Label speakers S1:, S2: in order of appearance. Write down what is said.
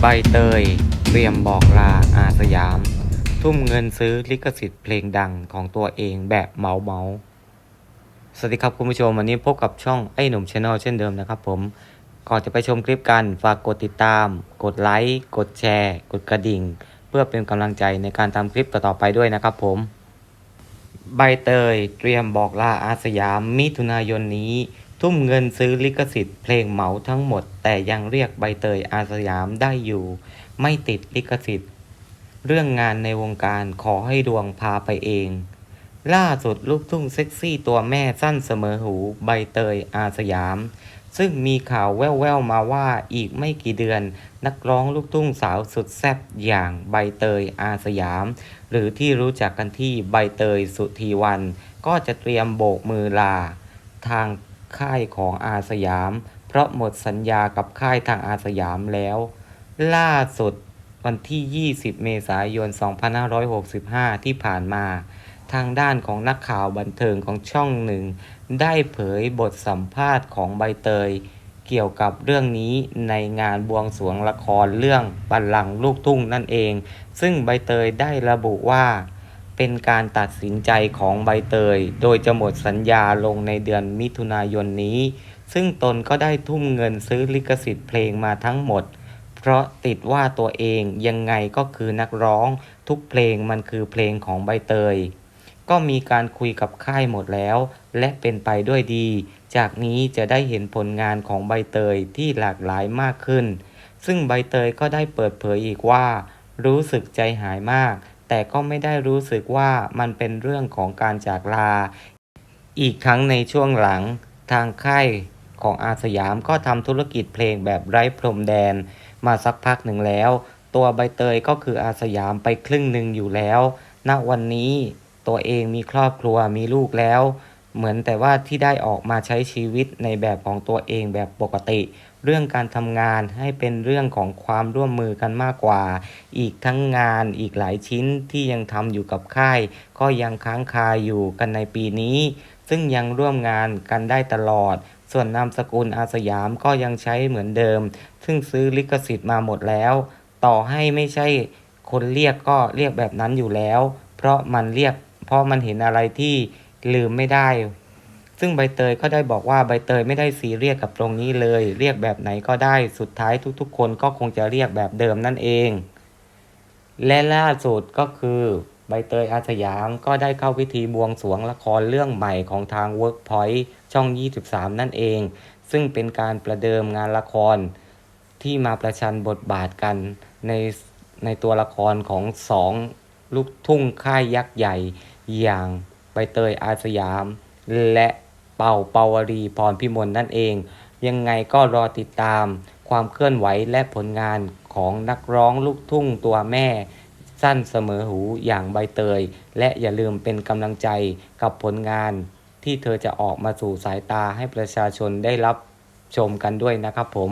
S1: ใบเตย เตรียมบอกลาอาสยาม ทุ่มเงินซื้อลิขสิทธิ์เพลงดังของตัวเองแบบเมาเมาสวัสดีครับคุณผู้ชมวันนี้พบกับช่องไอ้หนุ่มชาแนลเช่นเดิมนะครับผม ก่อนจะไปชมคลิปกัน ฝากกดติดตาม กดไลค์ กดแชร์ กดกระดิ่ง เพื่อเป็นกำลังใจในการทำคลิปต่อๆไปด้วยนะครับผม ใบเตย เตรียมบอกลาอาสยามมิถุนายนนี้ ทุ่มเงินซื้อลิขสิทธิ์เพลงเหมาทั้งหมด แต่ยังเรียกใบเตยอาสยามได้อยู่ ไม่ติดลิขสิทธิ์ เรื่องงานในวงการขอให้ดวงพาไปเอง ล่าสุดลูกทุ่งเซ็กซี่ตัวแม่สั้นเสมอหูใบเตยอาสยาม ซึ่งมีข่าวแว่วๆมาว่าอีกไม่กี่เดือน นักร้องลูกทุ่งสาวสุดแซ่บอย่างใบเตยอาสยาม หรือที่รู้จักกันที่ใบเตยสุธีวัน ก็จะเตรียมโบกมือลา ทาง ค่ายของอาสยาม เพราะหมดสัญญากับค่ายทางอาสยามแล้ว ล่าสุดวันที่ 20 เมษายน 2565 ที่ผ่านมา ทางด้านของนักข่าวบันเทิงของช่องหนึ่ง ได้เผยบทสัมภาษณ์ของใบเตย เกี่ยวกับเรื่องนี้ในงานบวงสรวงละครเรื่องบัลลังก์ลูกทุ่งนั่นเอง ซึ่งใบเตยได้ระบุว่า เป็นการตัดสินใจของใบเตย โดยจะหมดสัญญาลงในเดือนมิถุนายนนี้ ซึ่งตนก็ได้ทุ่มเงินซื้อลิขสิทธิ์เพลงมาทั้งหมด เพราะติดว่าตัวเองยังไงก็คือนักร้อง ทุกเพลงมันคือเพลงของใบเตย ก็มีการคุยกับค่ายหมดแล้ว และเป็นไปด้วยดี จากนี้จะได้เห็นผลงานของใบเตยที่หลากหลายมากขึ้น ซึ่งใบเตยก็ได้เปิดเผยอีกว่า รู้สึกใจหายมาก แต่ก็ไม่ได้รู้สึกว่ามันเป็นเรื่องของการจากลา อีกครั้งในช่วงหลังทางค่ายของอาสยามก็ทำธุรกิจเพลงแบบไร้พรมแดน มาสักพักหนึ่งแล้ว ตัวใบเตยก็คืออาสยามไปครึ่งหนึ่งอยู่แล้ว ณวันนี้ตัวเองมีครอบครัวมีลูกแล้ว เหมือนแต่ว่าที่ได้ออกมาใช้ชีวิตในแบบของตัวเองแบบปกติ เรื่องการทำงานให้เป็นเรื่องของความร่วมมือกันมากกว่า อีกทั้งงานอีกหลายชิ้นที่ยังทำอยู่กับค่าย ก็ยังค้างคาอยู่กันในปีนี้ ซึ่งยังร่วมงานกันได้ตลอด ส่วนนามสกุลอาสยามก็ยังใช้เหมือนเดิม ซึ่งซื้อลิขสิทธิ์มาหมดแล้ว ต่อให้ไม่ใช่คนเรียกก็เรียกแบบนั้นอยู่แล้ว เพราะมันเรียกเพราะมันเห็นอะไรที่ลืมไม่ได้ ซึ่งใบเตยก็ได้บอกว่าใบเตยไม่ได้ซีเรียสกับตรงนี้เลย เรียกแบบไหนก็ได้สุดท้ายทุกๆ คนก็คงจะเรียกแบบเดิมนั่นเอง และล่าสุดก็คือใบเตยอาสยามก็ได้เข้าพิธีบวงสรวงละครเรื่องใหม่ของทาง Workpoint ช่อง 23 นั่นเอง ซึ่งเป็นการประเดิมงานละครที่มาประชันบทบาทกันในในตัวละครของสองลูกทุ่งค่ายยักษ์ใหญ่อย่างใบเตยอาสยามและ เป่าเปาวรีพรพิมลนั่นเอง ยังไงก็รอติดตามความเคลื่อนไหวและผลงานของนักร้องลูกทุ่งตัวแม่ สั้นเสมอหูอย่างใบเตย และอย่าลืมเป็นกำลังใจกับผลงาน ที่เธอจะออกมาสู่สายตาให้ประชาชนได้รับชมกันด้วยนะครับผม